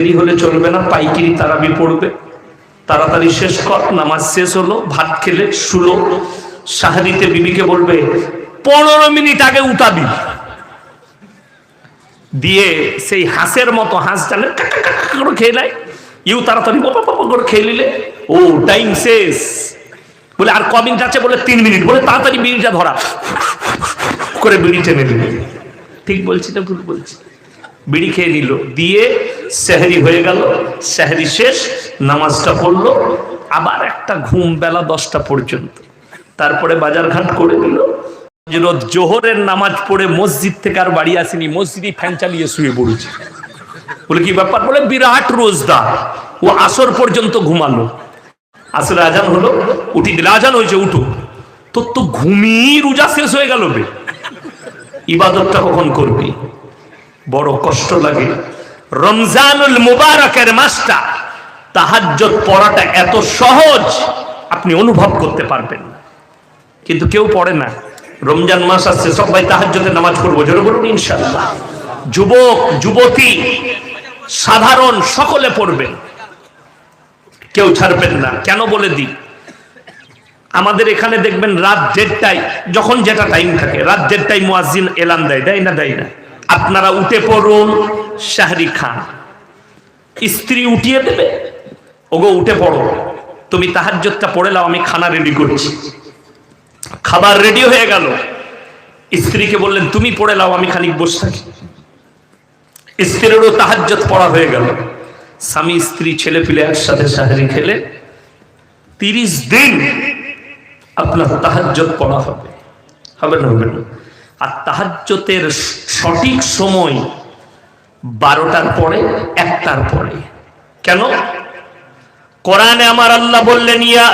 দেরি হলে চলবে না, পাইকিরি তারাবি পড়বে। তাড়াতাড়ি শেষ কর, নামাজ শেষ হলো, ভাত খেলে শুলো। সাহারিতে বিবিকে বলবে, পনেরো মিনিট আগে উঠাবি। দিয়ে সেই হাঁসের মতো হাঁস জানে করে খেয়ে নেয়। ইউ তাড়াতাড়ি করে খেয়ে নিলে। ও, টাইম শেষ। বলে, আর ক মিনিট আছে বলে, তিন মিনিট। বলে, তাড়াতাড়ি বিড়িটা ধরা। করে বিড়ি টেনে নিল। ঠিক বলছি না ভুল বলছি? বিড়ি খেয়ে নিল, দিয়ে সেহরি হয়ে গেল, সেহরি শেষ, নামাজটা পড়ল, আবার একটা ঘুম বেলা দশটা পর্যন্ত। তারপরে বাজার ঘাট করে দিল। জোহরের নামাজ পড়ে মসজিদ থেকে আর বাড়ি আসেনি, মসজিদে ফ্যান চালিয়ে শুয়ে পড়েছে। বলে কি ব্যাপার? বলে, বিরাট রোজদা, ও আসর পর্যন্ত ঘুমালো। আসলে আজান হলো, উঠি দিলে আজান হয়েছে, উঠো। তোর তো ঘুমিয়ে রোজা শেষ হয়ে গেল বে। ইবাদতটা কখন করবি? বড় কষ্ট লাগে। রমজানুল মুবারকের মাসটা তাহাজ্জত পড়াটা এত সহজ, আপনি অনুভব করতে পারবেন কিন্তু কেউ পড়ে না। রমজান মাস আসছে, সবাই তাহাজ্জতের নামাজ পড়ব, জোরে বলুন, ইনশাআল্লাহ। যুবক, যুবতী, সাধারণ, সকলে পড়বেন। কেউ ছাড়বেন না। কেন বলে দিই? আমাদের এখানে দেখবেন রাত দেড়টায়, যখন যেটা টাইম থাকে, রাত দেড়টায় মুয়াজ্জিন এলান দেয় দেয় না দেয় না? আপনারা উঠে পড়ুন শাহরি খান। স্ত্রী উঠিয়ে দেবে? ওগো, উঠে পড়ো। তুমি তাহাজ্জতটা পড়ে লাও আমি খানা রেডি করছি। খাবার রেডি হয়ে গেল। স্ত্রীকে বললেন, তুমি পড়ে লাও আমি খানিক বসে থাকি। স্ত্রীরও তাহাজ্জত পড়া হয়ে গেল। স্বামী, স্ত্রী, ছেলে পিলে একসাথে সাহারি খেলে। তিরিশ দিন আপনার তাহাজ্জত পড়া হবে। হবে না হবে না। আর তাহাজ্জতের সঠিক সময় বারোটার পরে, একটার পরে। কেন? কোরআনে আমার আল্লাহ বললেন, ইয়া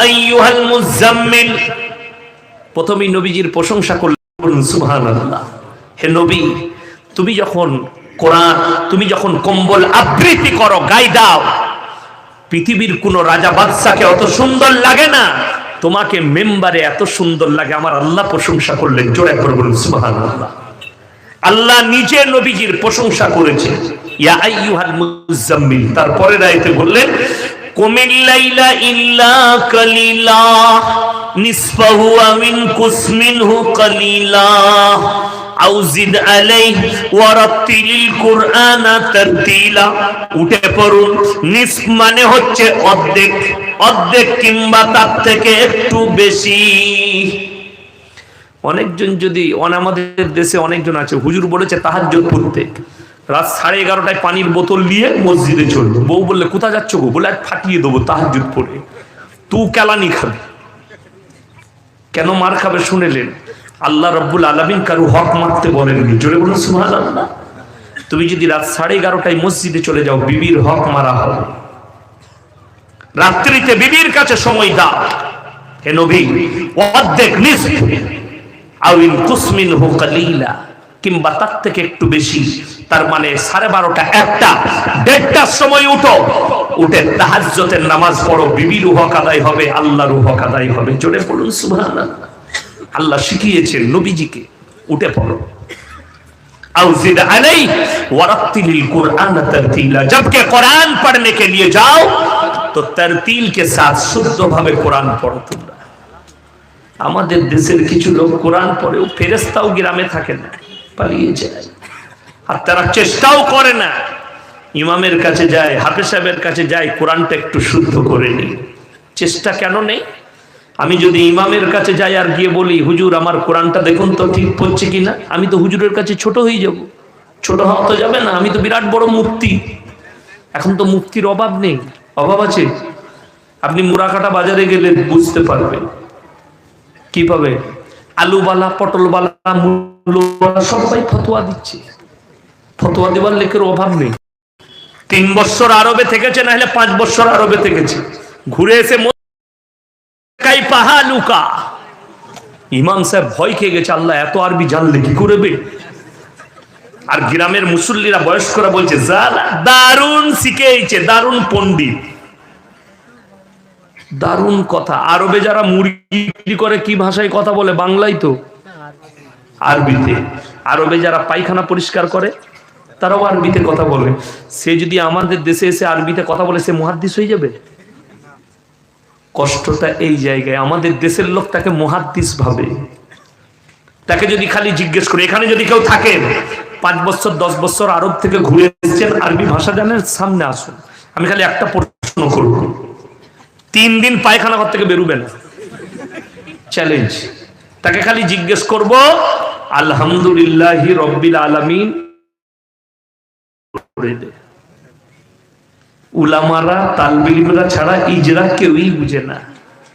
প্রথমেই নবীজির প্রশংসা করলেন সুবহানাল্লাহ। হে নবী, তুমি যখন কোরআন, তুমি যখন কম্বল আবৃত্তি করো গাই দাও, পৃথিবীর কোন রাজা বাদশাকে অত সুন্দর লাগে না। তোমাকে মেম্বারে এত সুন্দর লাগে, আমার আল্লাহ প্রশংসা করলেন। জোরে করে বলুন আল্লাহ নিজে নবীজির প্রশংসা করেছে। ইয়া তারপরে রাইতে বললেন কুমিল্লা লাইলা ইল্লা কালিলা আমিন আও জিদ আলাইহি ওয়ারাত্তিলিল কুরআনা তারতিলা। উঠে পড়ুন। নিসফ মানে হচ্ছে অর্ধেক। অর্ধেক কিংবা তার থেকে একটু বেশি। অনেকজন যদি আমাদের দেশে অনেকজন আছে, হুজুর বলেছে তাহার পড়তে রাত সাড়ে এগারোটায় পানির বোতল নিয়ে মসজিদে চলল বউ বললে কোথা যাচ্ছ গো? বলে আর ফাটিয়ে দেবো তাহার পড়ে তু কেলানি খাবে। কেন মার খাবে শুনেলেন আল্লাহ রব্বুল আলমিন কারু হক মারতে বলেননি। জোরে বলুন সুহান আল্লাহ তুমি যদি রাত সাড়ে এগারোটায় মসজিদে চলে যাও, বিবির হক মারা হবে। রাত্রিতে বিবির কাছে সময় তার মানে নামাজ পড়ো, বিবির হক আদায় হবে, আল্লাহর হক আদায় হবে। জোরে পড়ুন সুবহানাল্লাহ। আল্লাহ শিখিয়েছেন নবীজিকে উঠে পড়ো और जिद अलई वरत्तिल कुरान तरतीला जबकि कुरान पढ़ने के लिए जाओ तो तरतील के साथ शुद्ध भावे कुरान पढ़ो তোমরা আমাদের দেশের কিছু লোক কোরআন পড়েও ফেরেস্তাও গ্রামে থাকে না পালিয়ে যায় আর তারা চেষ্টাও করে না ইমামের কাছে যায় হাফেজ সাহেবের কাছে যায় কোরআনটা একটু শুদ্ধ করে নি চেষ্টা কেন নেই আমি যদি ইমামের কাছে যাই আর গিয়ে বলি, হুজুর, আমার কোরআনটা দেখুন তো, ঠিক পড়ছে কিনা? আমি তো হুজুরের কাছে ছোট হয়ে যাব। ছোট হওয়া তো যাবে না, আমি তো বিরাট বড় মুক্তি এখন তো মুক্তির অভাব নেই। অভাব আছে? আপনি মুরাকাটা বাজারে গেলে বুঝতে পারবেন। কি পাবে? আলুবালা, পটলবালা, মূলবালা সবাই ফতোয়া দিচ্ছে। ফতোয়া দেওয়ার লেখের অভাব নেই। তিন বছর আরবে থেকেছে না হলে পাঁচ বছর আরবে থেকেছে। ঘুরে এসে কাই পাহা লুকা ইমাম সাহেব ভয় খেয়ে গেছে, আল্লাহ এত আরবি জানলে কি করবে? আর গ্রামের মুসল্লিরা বয়স্করা বলছে দারুণ শিখেছে দারুণ পণ্ডিত। দারুণ কথা। আরবে যারা মুরগি করে, কি ভাষায় কথা বলে? বাংলায় তো। আরবিতে। আরবে যারা পায়খানা পরিষ্কার করে, তারাও আরবিতে কথা বলে। সে যদি আমাদের দেশে এসে আরবিতে কথা বলে, সে মুহাদ্দিস হয়ে যাবে? কষ্টটা এই জায়গায়, আমাদের দেশের লোক তাকে মহাদ্দিস ভাবে। তাকে যদি খালি জিজ্ঞেস করে, এখানে যদি কেউ থাকেন পাঁচ বছর, দশ বছর আরব থেকে ঘুরে এসেছেন, আরবি ভাষা জানেন সামনে আসুন। আমি খালি একটা প্রশ্ন করব। তিন দিন পায়খানা ঘর থেকে বেরোবেন চ্যালেঞ্জ তাকে খালি জিজ্ঞেস করব, আলহামদুলিল্লাহ রব্বিল আলামিন। উলামারা, তালবিলিমরা ছাড়া ইজরা কেউই বুঝে না।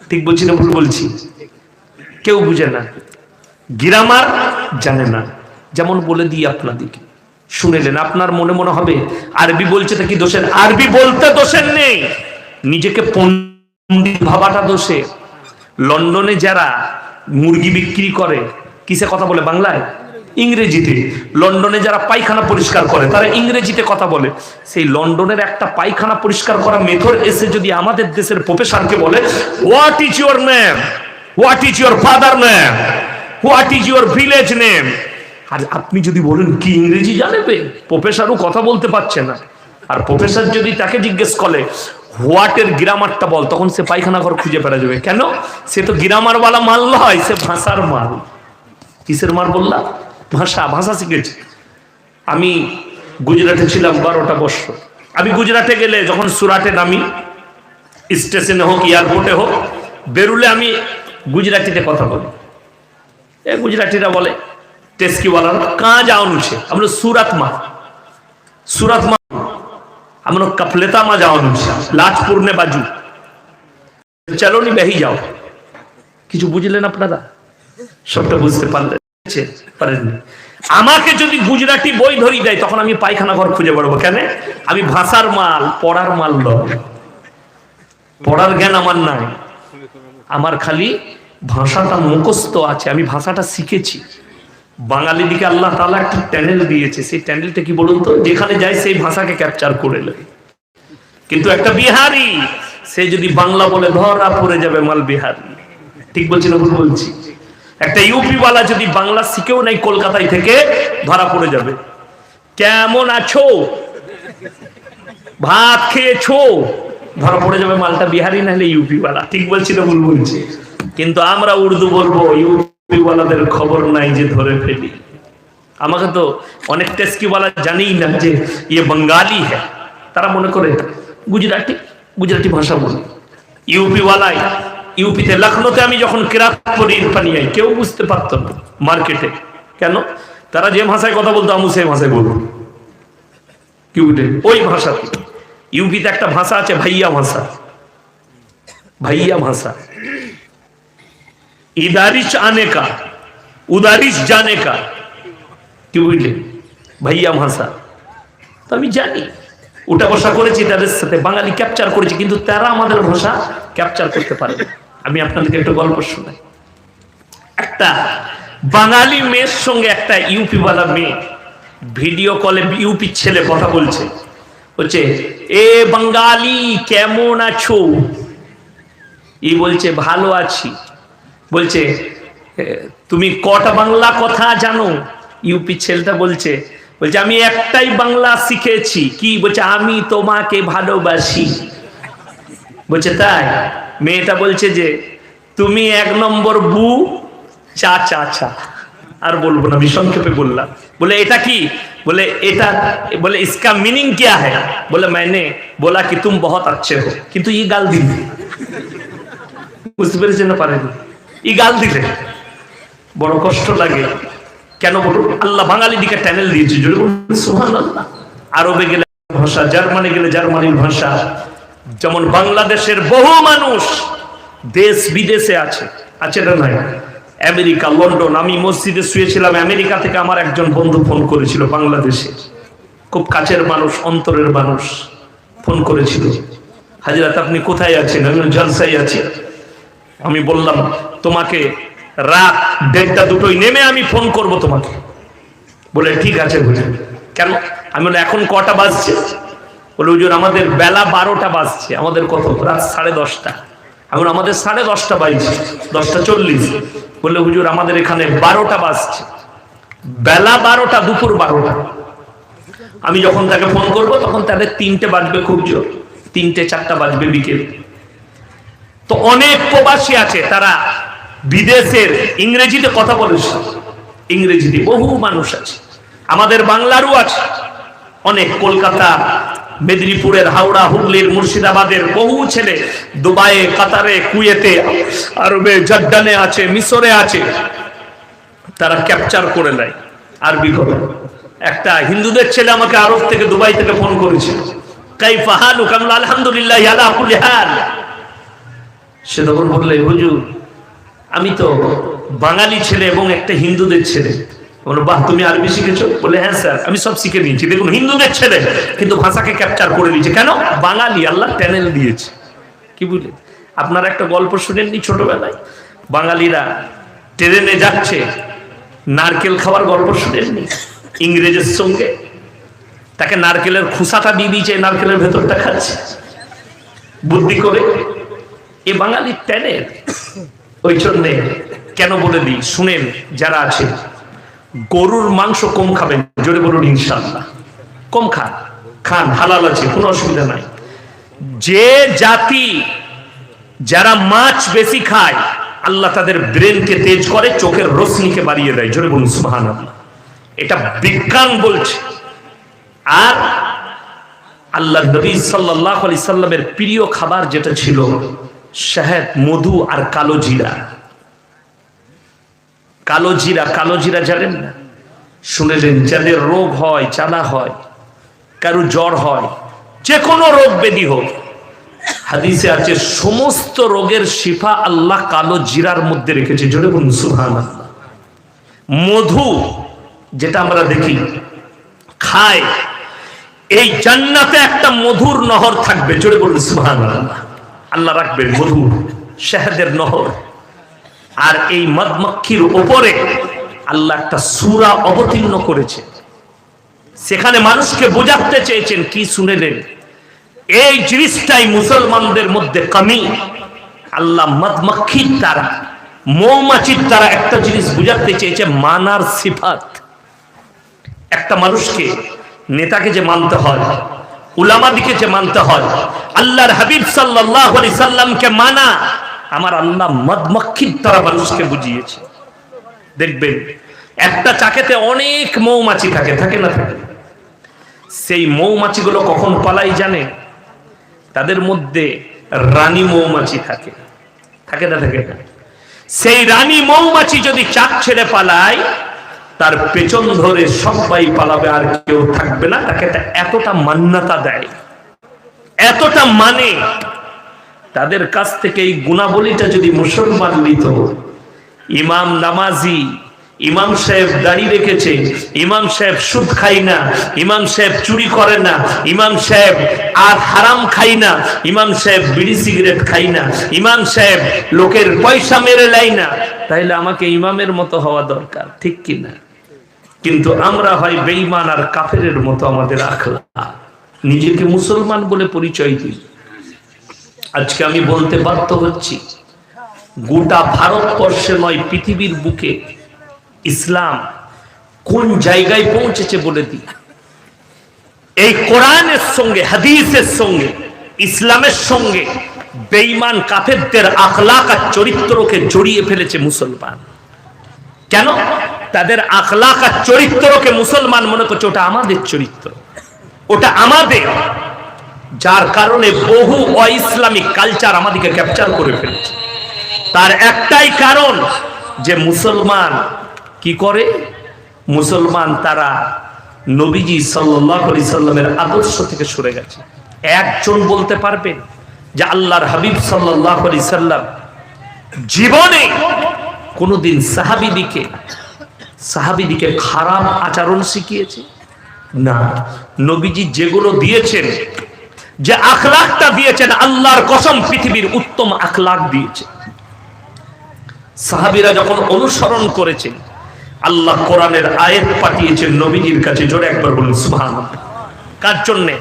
ঠিক বলছি না ভুল বলছি? কেউ বুঝে না। গ্রামার জানে না। যেমন বলে দিই আপনাদিকে শুনেলেন আপনার মনে মনে হবে, আরবি বলছে তা কি দোষের? আরবি বলতে দোষের নেই। নিজেকে পণ্ডিত ভাবাটা দোষে লন্ডনে যারা মুরগি বিক্রি করে, কিসে কথা বলে? বাংলায়? ইংরেজিতে, লন্ডনে যারা পায়খানা পরিষ্কার করে, তারা ইংরেজিতে কথা বলে। সেই লন্ডনের একটা পায়খানা পরিষ্কার করা মেথড এসে যদি আমাদের দেশের প্রফেসরকে বলে what is your name what is your father name what is your village name আর আপনি যদি বলেন, কি ইংরেজি জানবে? প্রফেসরও কথা বলতে পারছে না। আর প্রফেসর যদি তাকে জিজ্ঞেস করে হোয়াটের গ্রামারটা বল? তখন সে পায়খানা ঘর খুঁজে পেরা যাবে। কেন? সে তো গ্রামারওয়ালা মাল নয়, সে ভাষার মাল। কিসের মাল বললাম? ভাষা ভাষা শিখেছি আমি গুজরাটে ছিলাম বারোটা বছর আমি গুজরাটে গেলে যখন সুরাটে নামি স্টেশনে হোক এয়ারপোর্টে হোক বেরুলে আমি গুজরাটিতে কথা বলি એ ગુજરાતીરા બોલે ટેસ્કી વાળા કાં જવાનું છે આપણે સુરતમાં સુરતમાં આપણે કપલેતામાં જવાનું છે લાજપુરને બાજુ চলো নি বেহি যাও কিছু বুঝলেন আপনারা সবটা বুঝতে পারলেন ছে, আমাকে যদি গুজরাটি বই ধরি দেয়, তখন আমি পায়খানা ঘর খুঁজে বেড়াবো। কেন? আমি ভাষার মাল, পড়ার মাল পড়ার জ্ঞান আমার নাই। আমার খালি ভাষাটা মুখস্থ আছে। আমি ভাষাটা শিখেছি। বাঙালি দিকে আল্লাহ তাআলা একটা ট্যানেল দিয়েছে। সেই ট্যানেলটা কি বলুন তো? যেখানে যায় সেই ভাষাকে ক্যাপচার করে নেয় কিন্তু একটা বিহারি, সে যদি বাংলা বলে, ধরা পড়ে যাবে মাল বিহারি। ঠিক বলছি না বলছি? একটা ইউপি ওয়ালা যদি বাংলা শিখেও নাই কলকাতায় থেকে, ধরা পড়ে যাবে। কেমন আছো? ভাত খেয়েছো? ধরা পড়ে যাবে মালটা বিহারি না হলে ইউপি ওয়ালা ঠিক বলছি না ভুল কিন্তু আমরা উর্দু বলব ইউপি ওয়ালাদের খবর নাই যে ধরে ফেলি। আমাকে তো অনেক টেস্কিওয়ালা জানেই না যে ইয়ে বাঙালি হ্যাঁ। তারা মনে করে, গুজরাটি গুজরাটি ভাষা বলে। ইউপি ওয়ালাই ইউপিতে, লখনৌতে আমি যখন কেরাত করি ইরফানিয়ায় কেউ বুঝতে পারতো না মার্কেটে। কেন? তারা যে ভাষায় কথা বলতো আমি সেই ভাষায় বলব। ইউপিতে, ওই ভাষাতে। ইউপিতে একটা ভাষা আছে, ভাইয়া ভাষা। ভাইয়া ভাষা। ইদারিশ আনে কা উদারিশ জানে কা কি বুঝলে ভাইয়া ভাষা। তো আমি জানি, উঠা বসা করেছি, তাদের সাথে বাঙালি ক্যাপচার করেছি, কিন্তু তারা আমাদের ভাষা ক্যাপচার করতে পারে না। আমি আপনাদেরকে একটা গল্প শোনাই। একটা বাঙালি মেয়ের সঙ্গে একটা ইউপি ওয়ালা মেয়ে ভিডিও কলে ইউপি ছেলে কথা বলছে। বলছে, এ বাঙালি, কেমন আছো? ই বলছে, ভালো আছি। বলছে তুমি কটা বাংলা কথা জানো? ইউপি ছেলেটা বলছে বলছে, আমি একটাই বাংলা শিখেছি। কি? বলছে, আমি তোমাকে ভালোবাসি। বলছে, তাই? মেয়েটা বলছে যে তুমি এক নম্বর বু চা চা চা আর বলবো না আমি সংক্ষেপে বললাম বলে এটা কি बोले এটা बोले इसका मीनिंग क्या है बोले मैंने बोला कि तुम बहुत अच्छे हो কিন্তু ই গাল দিলে বুঝতে পেরেছেন না পারেনি ই গাল দিলে বড় কষ্ট লাগে কেন বলুন আল্লাহ বাঙালি দিকে ট্যানেল দিয়েছে জোরে বলুন সুবহানাল্লাহ আরবে গেলে ভাষা জার্মানি গেলে জার্মানির ভাষা যেমন বাংলাদেশের বহু মানুষ দেশ বিদেশে আছে। আছে না নাই? আমেরিকা, লন্ডন, আমি মসজিদে শুয়েছিলাম, আমেরিকা থেকে আমার একজন বন্ধু ফোন করেছিল বাংলাদেশে। খুব কাছের মানুষ, অন্তরের মানুষ ফোন করেছিল। হাজরাত, আপনি কোথায় আছেন? আমি জলসাই আছি। আমি বললাম, তোমাকে রাত দেড়টা দুটোই নেমে আমি ফোন করব তোমাকে। বলে, ঠিক আছে বুঝে কেন? আমি বলে এখন কটা বাজছে? বলে, হুজুর, আমাদের বেলা বারোটা বাজছে, আমাদের কত? রাত সাড়ে দশটা। এখন আমাদের সাড়ে দশটা বাজছে, দশটা চল্লিশ। বললে হুজুর, আমাদের এখানে বারোটা বাজছে। বেলা বারোটা, দুপুর বারোটা। আমি যখন তাকে ফোন করব, তখন তাদের তিনটে বাজবে খুব জোর। তিনটে, চারটা বাজবে বিকেল। তো অনেক প্রবাসী আছে, তারা বিদেশের ইংরেজিতে কথা বলেছে ইংরেজিতে বহু মানুষ আছে। আমাদের বাংলারও আছে। অনেক কলকাতা মেদিনীপুরের হাওড়া, হুগলির মুর্শিদাবাদের বহু ছেলে দুবাইয়ে, কাতারে, কুয়েতে, আরবে জর্ডানে আছে, মিশরে আছে। তারা ক্যাপচার করে নেয় আরবি করে একটা হিন্দুদের ছেলে আমাকে আরব থেকে দুবাই থেকে ফোন করেছে। আলহামদুলিল্লাহ সে তখন বললে, হুজুর, আমি তো বাঙালি ছেলে এবং একটা হিন্দুদের ছেলে। বলো, বাহ, তুমি আরবি শিখেছো? বলে হ্যাঁ স্যার, আমি সব শিখে দেখুন হিন্দুদের ছেলে, কিন্তু ভাষাকে ক্যাপচার করে কেন? বাঙালি আল্লাহ ট্যানেল দিয়েছে। কি আপনারা একটা গল্প শুনেননি ছোটবেলায়? বাঙালিরা ট্রেনে যাচ্ছে, নারকেল খাওয়ার গল্প শুনেননি? ইংরেজের সঙ্গে? তাকে নারকেলের খোসাটা দিয়ে দিয়েছে নারকেলের ভেতরটা খাচ্ছে। বুদ্ধি করে? এ বাঙালি ট্যানের ওই জন্যে কেন বলে দিই, শুনেন যারা আছে গরুর মাংস কম খাবেন, জোরে বলুন ইনশাল্লাহ কম খান খান, হালাল আছে, কোনো অসুবিধা নাই। যে জাতি, যারা মাছ বেশি খায়, আল্লাহ তাদের ব্রেনকে তেজ করে, চোখের রশ্মিকে বাড়িয়ে দেয়, জোরে বলুন সুবাহান এটা বিজ্ঞান বলছে। আর আল্লাহ নবী সাল্লাহ আলি সাল্লামের প্রিয় খাবার যেটা ছিল, শাহেদ, মধু আর কালো জিরা। কালো জিরা কালো জিরা জানেন না? শুনেলেন, যাদের রোগ হয়, চালা হয়, কারও জ্বর হয়, যে কোনো রোগ ব্যাধি হোক, হাদিসে আছে, সমস্ত রোগের শিফা আল্লাহ কালো জিরার মধ্যে রেখেছে। জোরে বলুন সুহান মধু, যেটা আমরা দেখি, খায়, এই জান্নাতে একটা মধুর নহর থাকবে। জোরে বলুন সুহান আল্লাহ রাখবেন মধুর শাহেদের নহর। আর এই মধমক্ষির ওপরে আল্লাহ একটা সুরা অবতীর্ণ করেছে। সেখানে মানুষকে বোঝাতে চেয়েছেন, কি শুনেলেন? এই জিনিসটাই মুসলমানদের মধ্যে কমি। আল্লাহ মধমক্ষির দ্বারা, মৌমাছির দ্বারা একটা জিনিস বুঝাতে চেয়েছে, মানার সিফাত। একটা মানুষকে, নেতাকে যে মানতে হয়, উলামাদিকে যে মানতে হয়, আল্লাহর হাবিব সাল্লাহ সাল্লামকে মানা আমার আল্লাহ মধমক্ষির দ্বারা মানুষকে বুঝিয়েছে। দেখবেন, একটা চাকেতে অনেক মৌমাছি থাকে থাকে না থাকে? সেই মৌমাছিগুলো কখন পালাই জানে? তাদের মধ্যে রানী মৌমাছি থাকে। থাকে না থাকে না? সেই রানী মৌমাছি যদি চাক ছেড়ে পালায়, তার পেছন ধরে সবাই পালাবে, আর কেউ থাকবে না। তাকে এতটা মান্যতা দেয়। এতটা মানে তাদের কাছ থেকে এই গুণাবলীটা যদি মুসলমান নিত, ইমাম নামাজি, ইমাম সাহেব দাড়ি রেখেছে, ইমাম সাহেব সুদ খাই না, ইমাম সাহেব চুরি করে না, ইমাম সাহেব আর হারাম খাই না, ইমাম সাহেব বিড়ি সিগারেট খাই না, ইমাম সাহেব লোকের পয়সা মেরে লাই না, তাইলে আমাকে ইমামের মতো হওয়া দরকার, ঠিক কি না কিন্তু আমরা হয় বেঈমান আর কাফেরের মতো আমাদের আখলা। নিজেকে মুসলমান বলে পরিচয় দিই। আজকে আমি বলতে বাধ্য হচ্ছি, গোটা ভারতবর্ষে নয়, পৃথিবীর বুকে ইসলাম কোন জায়গায় পৌঁছেছে বলে দিই। এই কোরআনের সঙ্গে, হাদিসের সঙ্গে, ইসলামের সঙ্গে বেঈমান কাফেরদের আখলাক আর চরিত্রকে জড়িয়ে ফেলেছে মুসলমান। কেন? তাদের আখলাক আর চরিত্রকে মুসলমান মনে করছে, ওটা আমাদের চরিত্র। ওটা আমাদের যার কারণে বহু অইসলামিক কালচার আমাদেরকে ক্যাপচার করে ফেলেছে। তার একটাই কারণ যে মুসলমান কি করে? মুসলমান তারা নবীজি সাল্লাহ আলি সাল্লামের আদর্শ থেকে সরে গেছে। একজন বলতে পারবেন যে আল্লাহর হাবিব সাল্লাহ আলি সাল্লাম জীবনে কোনোদিন সাহাবিদিকে সাহাবিদিকে খারাপ আচরণ শিখিয়েছে? না। নবীজি যেগুলো দিয়েছেন যে আখলাকটা দিয়েছেন, আল্লাহর কসম পৃথিবীর উত্তম আখলাক দিয়েছে। সাহাবিরা যখন অনুসরণ করেছেন, আল্লাহ কোরআনের আয়াত পাঠিয়েছেন নবীজির কাছে, জোরে একবার বলুন সুবহান কার জন্যে?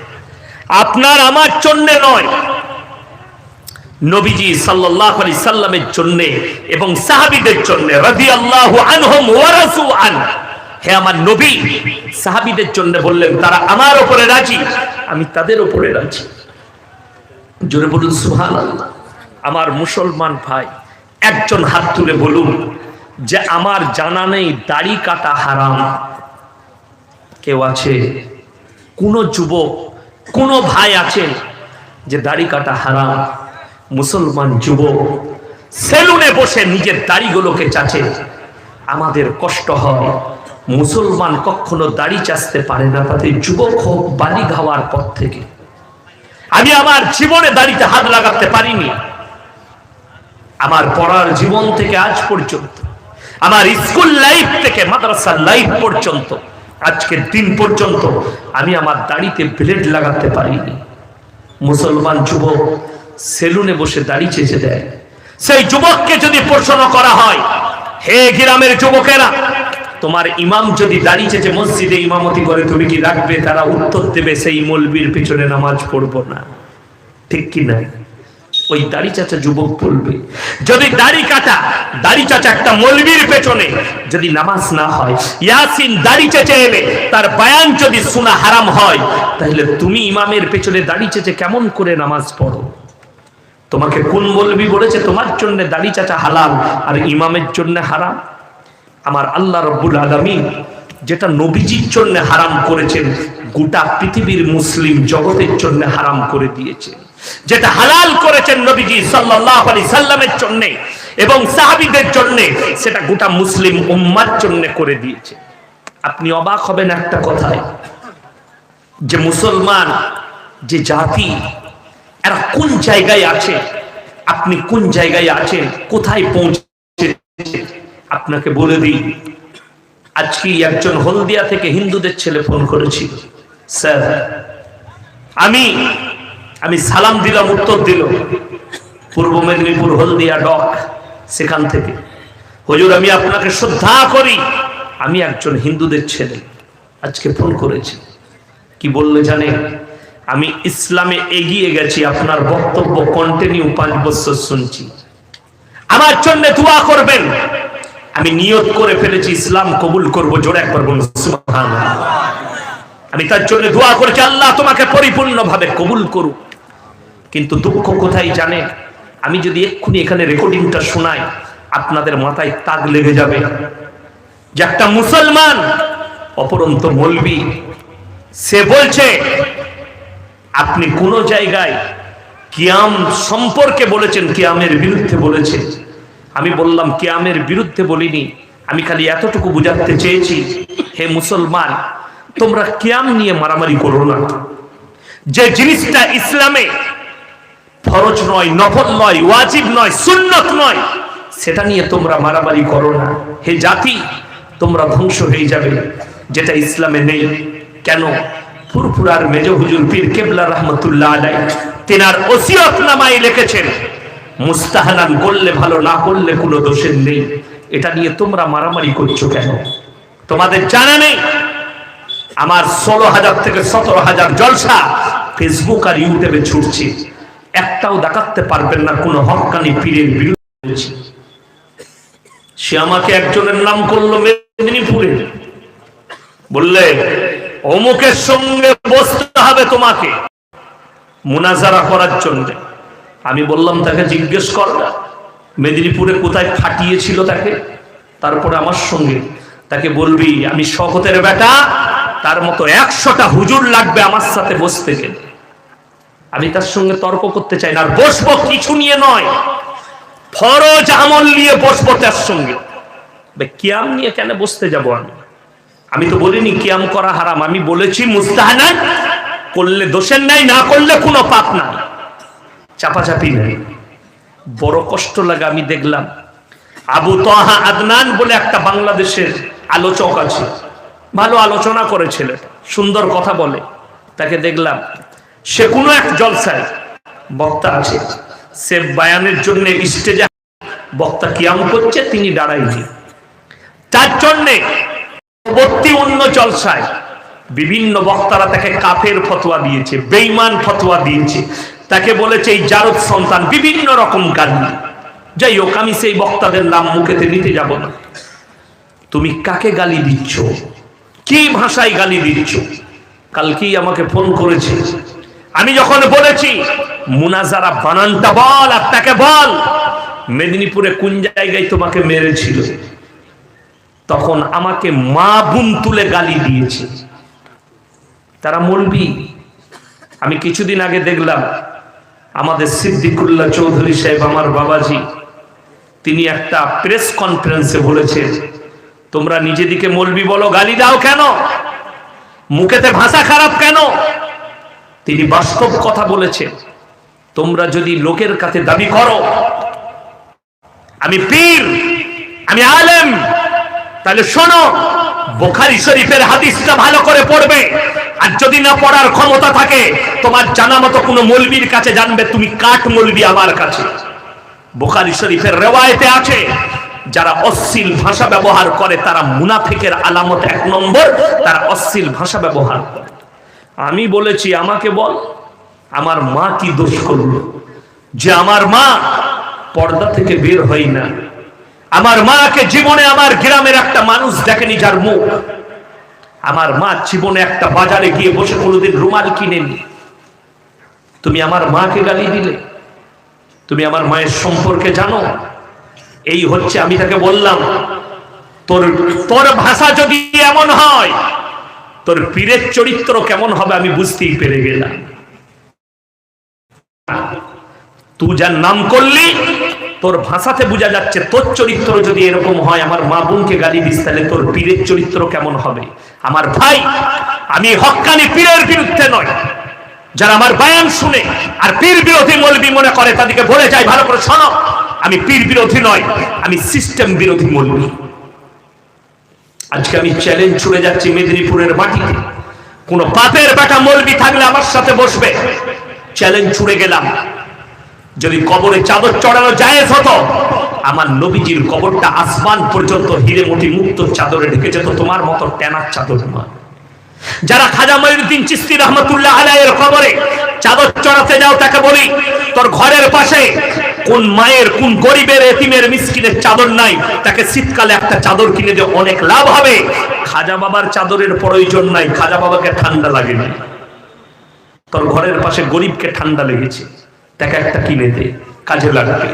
আপনার আমার জন্যে নয়। নবীজি সাল্লাল্লাহু আলাইহি সাল্লামের জন্য এবং সাহাবিদের জন্য, রাদিয়াল্লাহু আল্লাহ ওয়া রাসু আন হে আমার নবী, সাহাবিদের জন্য বললেন, তারা আমার ওপরে রাজি, আমি তাদের ওপরে রাজি। জোরে বলুন সুহান আমার মুসলমান ভাই, একজন হাত তুলে বলুন যে, আমার জানা নেই দাড়ি কাটা হারাম। কেউ আছে? কোন যুবক, কোন ভাই আছেন যে, দাড়ি কাটা হারাম? মুসলমান যুবক, সেলুনে বসে নিজের দাড়িগুলোকে চাচে, আমাদের কষ্ট হয়। মুসলমান কখনো দাড়ি চাচতে পারে না, তাদের যুবক হোক, বালি খাওয়ার পর থেকে। আমি আমার জীবনে দাড়িতে হাত লাগাতে পারিনি। আমার পড়ার জীবন থেকে আজ পর্যন্ত, আমার স্কুল লাইফ থেকে মাদ্রাসা লাইফ পর্যন্ত, আজকের দিন পর্যন্ত আমি আমার দাড়িতে ব্লেড লাগাতে পারিনি। মুসলমান যুবক সেলুনে বসে দাড়ি চেঁচে দেয়। সেই যুবককে যদি প্রশ্ন করা হয়, হে গ্রামের যুবকেরা তোমার ইমাম যদি দাড়ি চেঁচে মসজিদে ইমামতি করে, তুমি কি রাখবে? তারা উত্তর দেবে, সেই মলবির পেছনে নামাজ পড়ব না। ঠিক কি না? ওই দাড়ি চাচা যুবক বলবে, যদি দাড়ি কাটা, দাড়ি চাচা একটা মলবির পেছনে, যদি নামাজ না হয়, ইয়াসিন দাড়ি চেচে এলে তার বায়ান যদি শোনা হারাম হয়, তাহলে তুমি ইমামের পেছনে দাড়ি চেচে কেমন করে নামাজ পড়ো? তোমাকে কোন মলবি বলেছে? তোমার জন্য দাড়ি চাচা হালাল, আর ইমামের জন্য হারাম? আমার আল্লাহ রব্বুল আলমিন যেটা নবীজির জন্য হারাম করেছেন, গোটা পৃথিবীর মুসলিম জগতের জন্য হারাম করে দিয়েছেন যেটা হালাল করেছেন নবীজি সাল্লাল্লাহু আলাইহি সাল্লামের জন্য এবং সাহাবীদের জন্য, সেটা গোটা মুসলিম উম্মার জন্য করে দিয়েছে। আপনি অবাক হবেন একটা কথায়, যে মুসলমান, যে জাতি, এরা কোন জায়গায় আছে, আপনি কোন জায়গায় আছেন কোথায় পৌঁছে আপনাকে বলে দিই, আজকে একজন হলদিয়া থেকে হিন্দুদের ছেলে ফোন করেছিল। স্যার, আমি আমি সালাম দিলাম, উত্তর দিল, পূর্ব মেদিনীপুর হলদিয়া ডক, সেখান থেকে। হুজুর, আমি আপনাকে শ্রদ্ধা করি, আমি একজন হিন্দুদের ছেলে, আজকে ফোন করেছি। কি বললে জানে? আমি ইসলামে এগিয়ে গেছি, আপনার বক্তব্য কন্টিনিউ পাঁচ বছর শুনছি। আমার জন্য দোয়া করবেন। আমি নিয়ত করে ফেলেছি, ইসলাম কবুল করব, জোরে একবার বলুন আমি তার জন্য দোয়া করেছি, আল্লাহ তোমাকে পরিপূর্ণভাবে কবুল করুক। কিন্তু দুঃখ কোথায় জানে? আমি যদি এক্ষুনি এখানে রেকর্ডিংটা শোনাই, আপনাদের মাথায় তাগ লেগে যাবে। যে একটা মুসলমান, অপরন্ত মলবি, সে বলছে, আপনি কোন জায়গায় কিয়াম সম্পর্কে বলেছেন, কিয়ামের বিরুদ্ধে বলেছেন। আমি বললাম, কিয়ামের বিরুদ্ধে বলিনি। আমি খালি এতটুকু বুঝাতে চেয়েছি, হে মুসলমান, তোমরা কিয়াম নিয়ে মারামারি করো না। যে জিনিসটা ইসলামে ফরজ নয়, নফল নয়, ওয়াজিব নয়, সুন্নত নয়, সেটা নিয়ে তোমরা মারামারি করো না। হে জাতি, তোমরা ধ্বংস হয়ে যাবে, যেটা ইসলামে নেই। কেন? ফুরফুরার মেজ হুজুর পীর কেবলা রহমতুল্লাহ আলাই তেনার ওসিয়ত নামাই লিখেছেন মুস্তাহানান করলে ভালো, না করলে কোনো দোষের নেই। এটা নিয়ে তোমরা মারামারি করছ কেন? তোমাদের জানা নেই? আমার ষোলো হাজার থেকে সতেরো হাজার জলসা ফেসবুক আর ইউটিউবে ছুটছে। একটাও দেখাতে পারবেন না, কোনো হকানি পীরের বিরুদ্ধে সে আমাকে একজনের নাম করল মেদিনীপুরে। বললে, অমুকের সঙ্গে বসতে হবে তোমাকে, মোনাজারা করার জন্য। আমি বললাম, তাকে জিজ্ঞেস কর মেদিনীপুরে কোথায় ফাটিয়েছিল তাকে? তারপরে আমার সঙ্গে। তাকে বলবি, আমি শকতের বেটা, তার মতো একশোটা হুজুর লাগবে আমার সাথে বসতে গেলে। আমি তার সঙ্গে তর্ক করতে চাই না, আর বসবো কিছু নিয়ে নয়। ফরজ আমল নিয়ে বসবো তার সঙ্গে। কিয়াম নিয়ে কেন বসতে যাব আমি? আমি তো বলিনি কিয়াম করা হারাম। আমি বলেছি মুস্তাহানা করলে দোষের নাই, না করলে কোনো পাপ নাই। চাপাচাপি নাই। বড় কষ্ট লাগে, আমি দেখলাম। আবু তহা আদনান বলে একটা বাংলাদেশের আলোচক আছে। ভালো আলোচনা করে ছেলেটা সুন্দর কথা বলে। তাকে দেখলাম, সে কোনো এক জলসায় বক্তা আছে। সে বায়ানের জন্য স্টেজে বক্তা কিয়াম করছে, তিনি দাঁড়াইনি তার জন্যে পরবর্তী অন্য জলসায় বিভিন্ন বক্তারা তাকে কাফের ফতোয়া দিয়েছে বেইমান ফতোয়া দিয়েছে। তাকে বলেছে, এই জারদ সন্তান বিভিন্ন রকম গালি যাই হোক, আমি সেই বক্তাদের নাম মুখেতে নিতে যাব না। তুমি কাকে গালি দিচ্ছ? কি ভাষায় গালি দিচ্ছ? কালকেই আমাকে ফোন করেছে। আমি যখন বলেছি, মুনাজারা বানানটা বল আর তাকে বল, মেদিনীপুরে কোন জায়গায় তোমাকে মেরেছিল? তখন আমাকে মা বোন তুলে গালি দিয়েছে। তারা মলবি আমি কিছুদিন আগে দেখলাম আমাদের সিদ্দিকুল্লাহ চৌধুরী সাহেব, আমার বাবাজি, তিনি একটা প্রেস কনফারেন্সে বলেছেন, তোমরা নিজেদিকে মলবি বলো, গালি দাও কেন? মুখেতে ভাষা খারাপ কেন? তিনি বাস্তব কথা বলেছেন, তোমরা যদি লোকের কাছে দাবি করো, আমি পীর, আমি আলেম, তাহলে শোনো, বোখারি শরীফের হাদিসটা ভালো করে পড়বে। আর যদি না পড়ার ক্ষমতা থাকে, তোমার জানা মতো কোনো মলবির কাছে জানবে, তুমি কাঠ মলবি আমার কাছে। বোখারি শরীফের রেওয়ায়তে আছে, যারা অশ্লীল ভাষা ব্যবহার করে, তারা মুনাফিকের আলামত এক নম্বর, তারা অশ্লীল ভাষা ব্যবহার করে। আমি বলেছি, আমাকে বল, আমার মা কি দোষ করল? যে আমার মা পর্দা থেকে বের হই না। আমার মাকে জীবনে আমার গ্রামের একটা মানুষ দেখেনি যার মুখ। আমার মা জীবনে একটা বাজারে গিয়ে বসে কোনোদিন রুমাল কিনেনি। তুমি আমার মাকে গালি দিলে। তুমি আমার মায়ের সম্পর্কে জানো। এই হচ্ছে আমি তাকে বললাম, তোর তোর ভাষা যদি এমন হয়, তোর পীরের চরিত্র কেমন হবে আমি বুঝতেই পেরে গেলাম। তুই যার নাম করলি তোর ভাষাতে বোঝা যাচ্ছে, তোর চরিত্র যদি এরকম হয়, আমার মা বোনকে গালি দিস, তাহলে তোর পীরের চরিত্র কেমন হবে? আমার ভাই, আমি হক্কানি পীরের বিরুদ্ধে নয়। যারা আমার বায়ান শুনে আর পীর বিরোধী মলবি মনে করে, তাদেরকে বলে যায়, ভালো করে শোনো, আমি পীর বিরোধী নয়, আমি সিস্টেম বিরোধী মলবি। আজকে আমি চ্যালেঞ্জ ছুড়ে যাচ্ছি মেদিনীপুরের মাটিতে। কোন পাপের বেটা মলবি থাকলে আমার সাথে বসবে। চ্যালেঞ্জ ছুড়ে গেলাম। যদি কবরে চাদর চড়ানো জায়েজ হতো, আমার নবীজির কবরটা আসমান পর্যন্ত হিরে মোটি মুক্ত চাদরে ঢেকে যেত তোমার মতো টেনার চাদর নয়। যারা খাজা মঈনুদ্দিন চিস্তি রহমতুল্লাহ আলাইয়ের কবরে চাদর চড়াতে যাও, তাকে বলি, তোর ঘরের পাশে কোন মায়ের, কোন গরিবের, এতিমের, মিসকিনের চাদর নাই, তাকে শীতকালে একটা চাদর কিনে দিয়ে অনেক লাভ হবে। খাজা বাবার চাদরের প্রয়োজন নাই, খাজা বাবাকে ঠান্ডা লাগে লাগেনি। তোর ঘরের পাশে গরিবকে ঠান্ডা লেগেছে। তাকে একটা কিনে দে, কাজে লাগবে।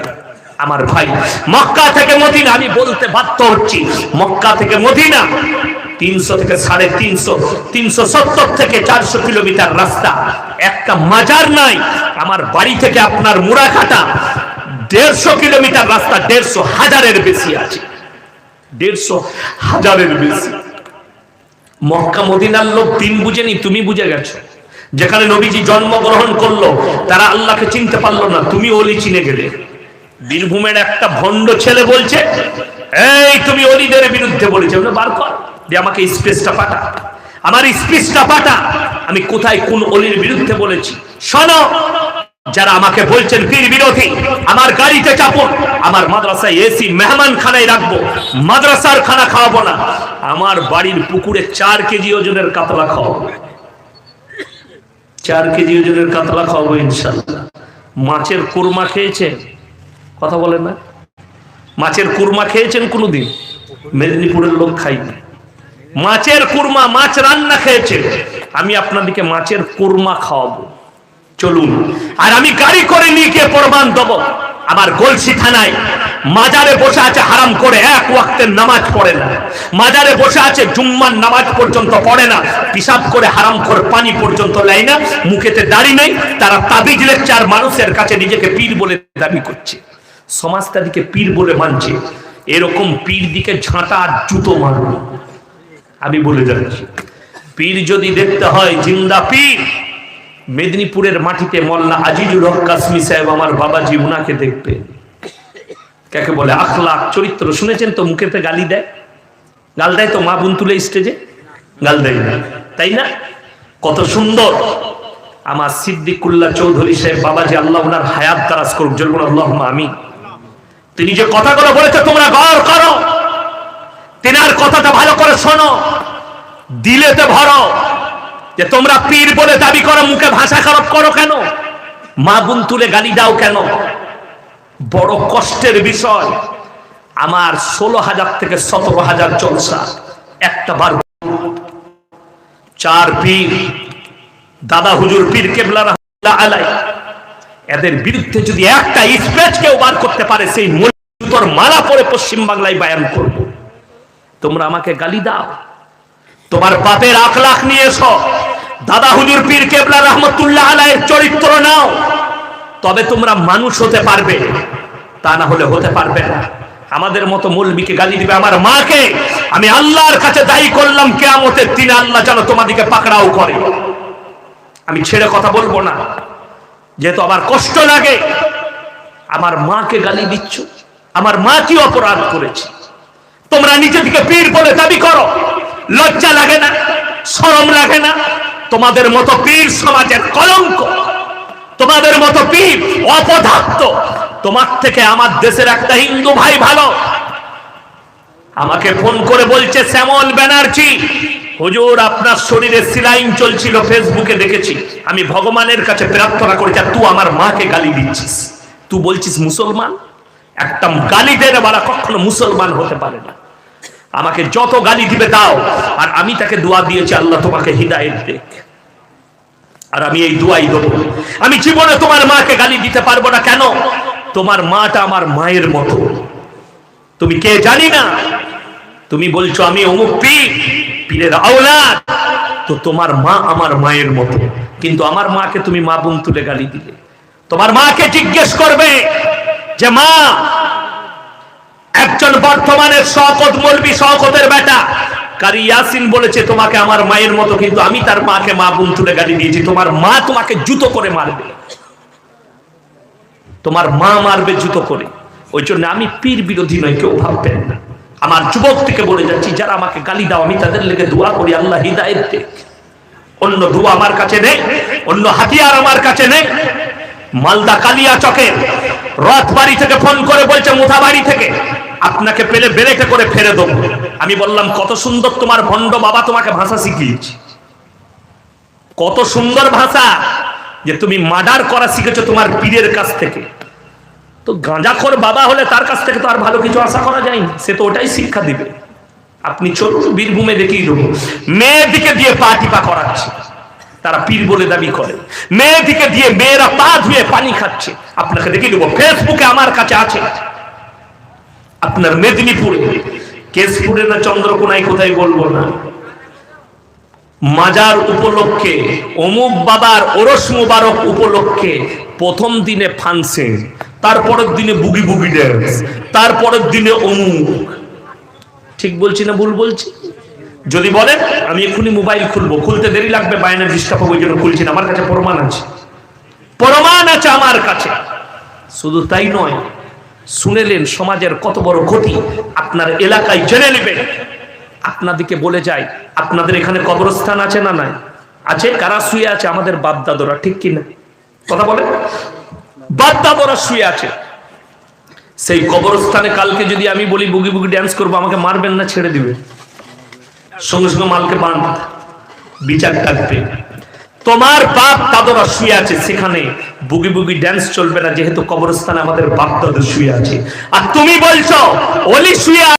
আমার ভাই, মক্কা থেকে মদিনা, আমি বলতে বাধ্য হচ্ছি। মক্কা থেকে মদিনা, তিনশো থেকে সাড়ে তিনশো তিনশো সত্তর থেকে চারশো কিলোমিটার রাস্তা। একটা মাজার নাই, আমার বাড়ি থেকে আপনার মুড়াকাটা দেড়শো কিলোমিটার রাস্তা, দেড়শো হাজারের বেশি আছে। দেড়শো হাজারের বেশি। মক্কা মদিনার লোক দিন বুঝেনি, তুমি বুঝে গেছো। যেখানে নবীজি জন্মগ্রহণ করল, তারা আল্লাহকে চিনতে পারল না, তুমি অলি চিনে গেলে। বীরভূমের একটা ভণ্ড ছেলে বলছে, এই, তুমি অলিদের বিরুদ্ধে বলেছে। বার কর আমাকে স্পেসটা পাঠা। আমার স্পেসটা পাঠা, আমি কোথায় কোন অলির বিরুদ্ধে বলেছি? শোনো, যারা আমাকে বলছেন পীর বিরোধী, আমার গাড়িতে চাপুন আমার মাদ্রাসায় এসি মেহমান খানায় রাখব, মাদ্রাসার খানা খাওয়াবো না, আমার বাড়ির পুকুরে চার কেজি ওজনের কাতলা খাওয়াবো। চার কেজি ওজনের কাতলা খাওয়াবো ইনশাল্লাহ মাছের কুরমা খেয়েছেন? কথা বলেন না। মাছের কুরমা খেয়েছেন কোনোদিন? মেদিনীপুরের লোক খাইনি মাছের কুরমা, মাছ রান্না খেয়েছে আমি আপনাদেরকে মাছের কুরমা খাওয়াবো। চলুন। আর আমি গাড়ি করে নিয়ে গিয়ে প্রমাণ দেবো। আমার গলসি থানায়। মাজারে বসে আছে হারাম করে, এক ওয়াক্তের নামাজ পড়ে না। মাজারে বসে আছে জুম্মার নামাজ পর্যন্ত পড়ে না। পিসাব করে হারাম করে পানি পর্যন্ত নেয় না। মুখেতে দাড়ি নেই। তারা তাবিজ লেকচার মানুষের কাছে নিজেকে পীর বলে দাবি করছে। সমাজ তাদেরকে পীর বলে মানছে। এরকম পীর দিকে ঝাঁটা আর জুতো মারবে আমি বলে যাচ্ছি, পীর যদি দেখতে হয় জিন্দা পীর মেদিনীপুরের মাটিতে মোল্লা আজিজুর হক কাশ্মী সাহেব আমার বাবাজি, উনাকে দেখবে। কাকে বলে? আখলাখ, চরিত্র। শুনেছেন তো মুখেতে গালি দেয়? গাল দেয় তো মা বোন তুলে স্টেজে? গাল দেয় না। তাই না? কত সুন্দর। আমার সিদ্দিকুল্লাহ চৌধুরী সাহেব বাবাজি, আল্লাহ ওনার হায়াত দারাজ করুক। জলগুন আল্লাহ আমি তিনি যে কথাগুলো বলেছে, তোমরা গড় করো। তেনার কথাটা ভালো করে শোনো। দিলেতে ভরো। যে তোমরা পীর বলে দাবি করো, মুখে ভাষা খারাপ করো কেন? মা বোন তুলে গালি দাও কেন? বড় কষ্টের বিষয়। আমার ষোলো হাজার থেকে সতেরো হাজার জলসা, একটা বার চার পীর, দাদা হুজুর পীর কেবলা আলাই এদের বিরুদ্ধে যদি একটা স্পেচ কেউ বার করতে পারে, সেই মূল মালা পরে পশ্চিম বাংলায় বায়ান করব। তোমরা আমাকে গালি দাও। তোমার বাপের আখলাখ নিয়ে এসো দাদা হুজুর পীর কেবলা রহমতুল্লাহ আলাইয়ের চরিত্র নাও। তবে তোমরা মানুষ হতে পারবে, তা না হলে হতে পারবে না। আমাদের মতো মৌলবীকে গালি দিবে আমার মাকে। আমি আল্লাহর কাছে দায়ী করলাম কেয়ামতের দিনে আল্লাহ যেন তোমাদিকে পাকড়াও করে। আমি ছেড়ে কথা বলব না। যেহেতু আমার কষ্ট লাগে, আমার মাকে গালি দিচ্ছ। আমার মা কি অপরাধ করেছে? তোমরা নিজে থেকে পীর বলে দাবি করো। লজ্জা লাগে না, শরম লাগে না। তোমাদের মতো পীর সমাজের কলঙ্ক, তোমাদের মতো পীর অপদার্থ, তোমার থেকে আমার দেশের একটা হিন্দু ভাই ভালো। আমাকে ফোন করে বলছে, শ্যামল ব্যানার্জি, হুজুর, আপনার শরীরে সিলাইন চলছিল, ফেসবুকে দেখেছি। আমি ভগবানের কাছে প্রার্থনা করেছি আর তুই আমার মাকে গালি দিচ্ছিস। তুই বলছিস মুসলমান? একটা গালি দেবে বাড়া কখনো মুসলমান হতে পারে না। আমাকে যত গালি দিবে দাও আর আমি তাকে দোয়া দিয়েছি, আল্লাহ তোমাকে হৃদায়ত দেখ আর আমি এই দুয়াই দেবো। আমি জীবনে তোমার মাকে গালি দিতে পারব না কেন? তোমার মাটা আমার মায়ের মতো। তুমি কে জানি না? তুমি বলছো, আমি অমুক পীর, পীরের আওলাদ। তো তোমার মা আমার মায়ের মতো। কিন্তু আমার মাকে তুমি মা বোন তুলে গালি দিলে। তোমার মাকে জিজ্ঞেস করবে যে, মা একজন বর্তমানের শকত মলবি শকতের বেটা। কারি ইয়াসিন বলেছে, তোমাকে আমার মায়ের মতো কিন্তু আমি তার মাকে মা বোন তুলে দিয়েছি। তোমার মা তোমাকে জুতো করে মারবে। তোমার মা মারবে জুতো করে। ওই জন্য আমি পীর বিরোধী নয়, কেউ ভাববেন না। আমার যুবক থেকে বলে যাচ্ছি, যারা আমাকে গালি দাও, আমি তাদের লেগে দোয়া করি, আল্লাহ অন্য দোয়া আমার কাছে নেই, অন্য হাতিয়ার আমার কাছে নেই। মালদা কালিয়া চকে রথ বাড়ি থেকে ফোন করে বলছে মুথা বাড়ি থেকে আপনাকে পেলে বেরেটে করে ফেরে দেবো। আমি বললাম, কত সুন্দর তোমার ভণ্ড বাবা তোমাকে ভাষা শিখিয়েছি। কত সুন্দর ভাষা যে তুমি মার্ডার করা শিখেছো তোমার পীরের কাছ থেকে। তো গাঁজাখোর বাবা হলে তার কাছ থেকে তো আর ভালো কিছু আশা করা যায়নি। সে তো ওটাই শিক্ষা দিবে। আপনি চলুন বীরভূমে দেখিয়ে দেবো। মেয়েদিকে দিয়ে পা টিপা করাচ্ছে। তারা পীর বলে দাবি করে। মেয়েদিকে দিয়ে মেয়েরা পা ধুয়ে পানি খাচ্ছে। আপনাকে দেখিয়ে দেবো, ফেসবুকে আমার কাছে আছে। আপনার মেদিনীপুরে। কেশপুরে না চন্দ্রকোনায় কোথায় বলব না। মাজার উপলক্ষে, অমুক বাবার ওরস মুবারক উপলক্ষে প্রথম দিনে ফাংশন তারপরের দিনে বুগি বুগি ড্যান্স তারপরের দিনে অমুক। ঠিক বলছি না ভুল বলছি? যদি বলেন, আমি এক্ষুনি মোবাইল খুলবো। খুলতে দেরি লাগবে বাইনের ডিস্টার্ব হবে জন্য খুলছি না। আমার কাছে প্রমাণ আছে। প্রমাণ আছে আমার কাছে। শুধু তাই নয় শুনেলেন সমাজের কত বড় ক্ষতি। আপনার এলাকায় জেনে নেবেন। আপনাদেরকে বলে যাই আপনাদের এখানে কবরস্থান আছে না নাই? আছে? কারা শুয়ে আছে? আমাদের বাপদাদরা, ঠিক কিনা? কথা বলে বাপদাদরা শুয়ে আছে। সেই কবরস্থানে কালকে যদি আমি বলি বুগি বুগি ড্যান্স করব, আমাকে মারবেন না, ছেড়ে দিবে। সঙ্গে সঙ্গে মালকে বাঁধ বিচার থাকবে। তোমার বাপ দাদরা শুয়ে আছে সেখানে। বুগি বুগি ড্যান্স চলবে না, যেহেতু কবরস্থানে আমাদের বাপ দাদা শুয়ে আছে। আর তুমি বলছো, অলি শুয়ে